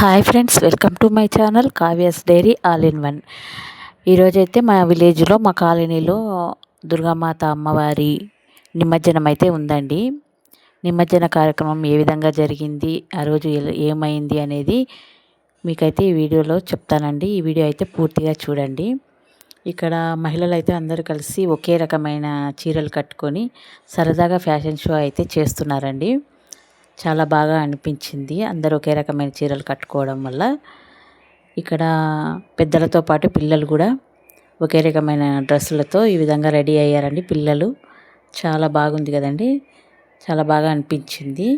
Hi friends welcome to my channel Kavya's diary all in one ఈరోజైతే మా విలేజ్లో మా కాలనీలో దుర్గామాత అమ్మవారి నిమజ్జనం అయితే ఉందండి. నిమజ్జన కార్యక్రమం ఏ విధంగా జరిగింది ఆ రోజు ఏమైంది అనేది మీకైతే ఈ వీడియోలో చెప్తానండి. ఈ వీడియో అయితే పూర్తిగా చూడండి. ఇక్కడ మహిళలు అయితే అందరూ కలిసి ఒకే రకమైన చీరలు కట్టుకొని సరదాగా ఫ్యాషన్ షో అయితే చేస్తున్నారండి. చాలా బాగా అనిపించింది. అందరూ ఒకే రకమైన చీరలు కట్టుకోవడం వల్ల ఇక్కడ పెద్దలతో పాటు పిల్లలు కూడా ఒకే రకమైన డ్రెస్సులతో ఈ విధంగా రెడీ అయ్యారండి పిల్లలు. చాలా బాగుంది కదండి. చాలా బాగా అనిపించింది.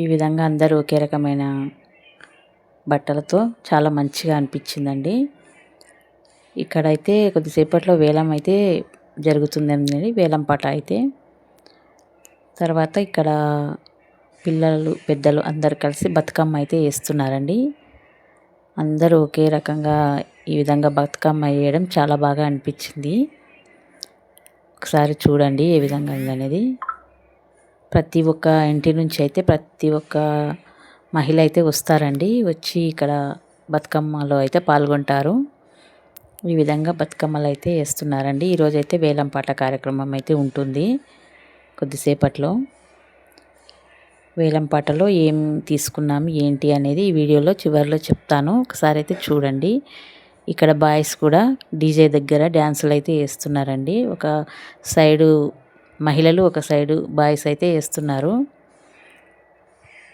ఈ విధంగా అందరూ ఒకే రకమైన బట్టలతో చాలా మంచిగా అనిపించిందండి. ఇక్కడైతే కొద్దిసేపట్లో వేలం అయితే జరుగుతుందండి. వేలం పాట అయితే. తర్వాత ఇక్కడ పిల్లలు పెద్దలు అందరు కలిసి బతుకమ్మ అయితే వేస్తున్నారండి. అందరూ ఒకే రకంగా ఈ విధంగా బతుకమ్మ వేయడం చాలా బాగా అనిపించింది. ఒకసారి చూడండి ఏ విధంగా ఉందనేది. ప్రతి ఒక్క ఇంటి నుంచి అయితే ప్రతి ఒక్క మహిళ అయితే వస్తారండి. వచ్చి ఇక్కడ బతుకమ్మలో అయితే పాల్గొంటారు. ఈ విధంగా బతుకమ్మలు అయితే వేస్తున్నారండి. ఈరోజైతే వేలంపాట కార్యక్రమం అయితే ఉంటుంది. కొద్దిసేపట్లో వేలం పాటలో ఏం తీసుకున్నాము ఏంటి అనేది ఈ వీడియోలో చివరిలో చెప్తాను. ఒకసారి అయితే చూడండి. ఇక్కడ బాయ్స్ కూడా డీజే దగ్గర డ్యాన్సులు అయితే వేస్తున్నారండి. ఒక సైడు మహిళలు ఒక సైడు బాయ్స్ అయితే వేస్తున్నారు.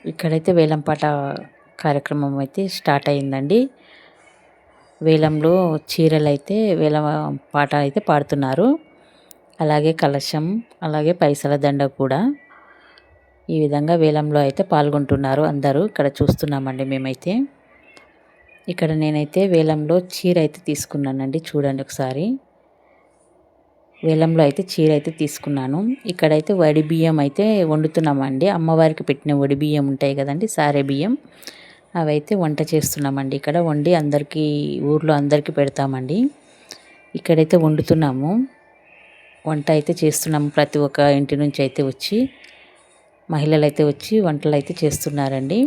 ఇక్కడైతే వేలంపాట కార్యక్రమం అయితే స్టార్ట్ అయిందండి. వేలంలో చీరలు అయితే వేలం పాట అయితే పాడుతున్నారు. అలాగే కలశం అలాగే పైసల దండ కూడా. ఈ విధంగా వేలంలో అయితే పాల్గొంటున్నారు అందరూ. ఇక్కడ చూస్తున్నామండి మేమైతే. ఇక్కడ నేనైతే వేలంలో చీర అయితే తీసుకున్నానండి. చూడండి ఒకసారి. వేలంలో అయితే చీర అయితే తీసుకున్నాను. ఇక్కడైతే వడి బియ్యం అయితే వండుతున్నామండి. అమ్మవారికి పెట్టిన వడి బియ్యం ఉంటాయి కదండి సారే బియ్యం. అవైతే వంట చేస్తున్నామండి. ఇక్కడ వండి అందరికీ ఊర్లో అందరికీ పెడతామండి. ఇక్కడైతే వండుతున్నాము. వంట అయితే చేస్తున్నాము ప్రతి ఒక్క ఇంటి నుంచి అయితే వచ్చి మహిళలు అయితే వచ్చి వంటలు అయితే చేస్తున్నారండి.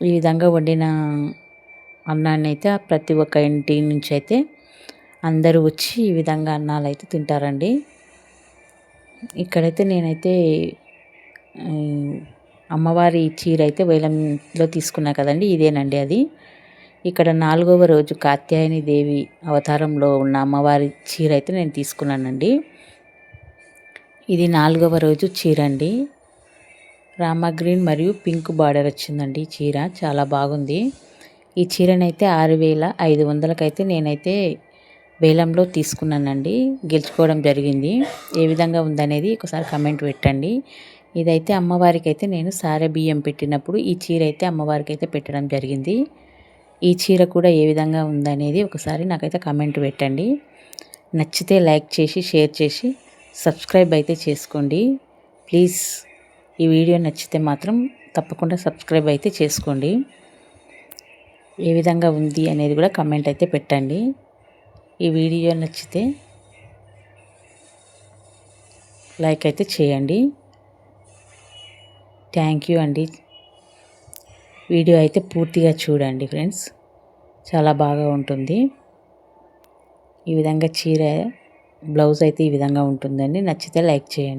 ఈ విధంగా వండిన అన్నాన్ని అయితే ప్రతి ఒక్క ఇంటి నుంచి అయితే అందరూ వచ్చి ఈ విధంగా అన్నాలు అయితే తింటారండి. ఇక్కడైతే నేనైతే అమ్మవారి చీర అయితే వేలంలో తీసుకున్నా కదండి ఇదేనండి అది. ఇక్కడ నాలుగవ రోజు కాత్యాయని దేవి అవతారంలో ఉన్న అమ్మవారి చీర అయితే నేను తీసుకున్నానండి. ఇది నాలుగవ రోజు చీర అండి. రామ గ్రీన్ మరియు పింక్ బార్డర్ వచ్చిందండి చీర. చాలా బాగుంది. ఈ చీరనైతే ఆరు వేల ఐదు వందలకైతే నేనైతే వేలంలో తీసుకున్నానండి. గెలుచుకోవడం జరిగింది. ఏ విధంగా ఉందనేది ఒకసారి కమెంట్ పెట్టండి. ఇదైతే అమ్మవారికి అయితే నేను సారె బియ్యం పెట్టినప్పుడు ఈ చీర అయితే అమ్మవారికి అయితే పెట్టడం జరిగింది. ఈ చీర కూడా ఏ విధంగా ఉందనేది ఒకసారి నాకైతే కమెంట్ పెట్టండి. నచ్చితే లైక్ చేసి షేర్ చేసి సబ్స్క్రైబ్ అయితే చేసుకోండి. ప్లీజ్ ఈ వీడియో నచ్చితే మాత్రం తప్పకుండా సబ్స్క్రైబ్ అయితే చేసుకోండి. ఏ విధంగా ఉంది అనేది కూడా కమెంట్ అయితే పెట్టండి. ఈ వీడియో నచ్చితే లైక్ అయితే చేయండి. థ్యాంక్ యూ అండి. వీడియో అయితే పూర్తిగా చూడండి ఫ్రెండ్స్. చాలా బాగా ఉంటుంది. ఈ విధంగా చీర బ్లౌజ్ అయితే ఈ విధంగా ఉంటుందండి. నచ్చితే లైక్ చేయండి.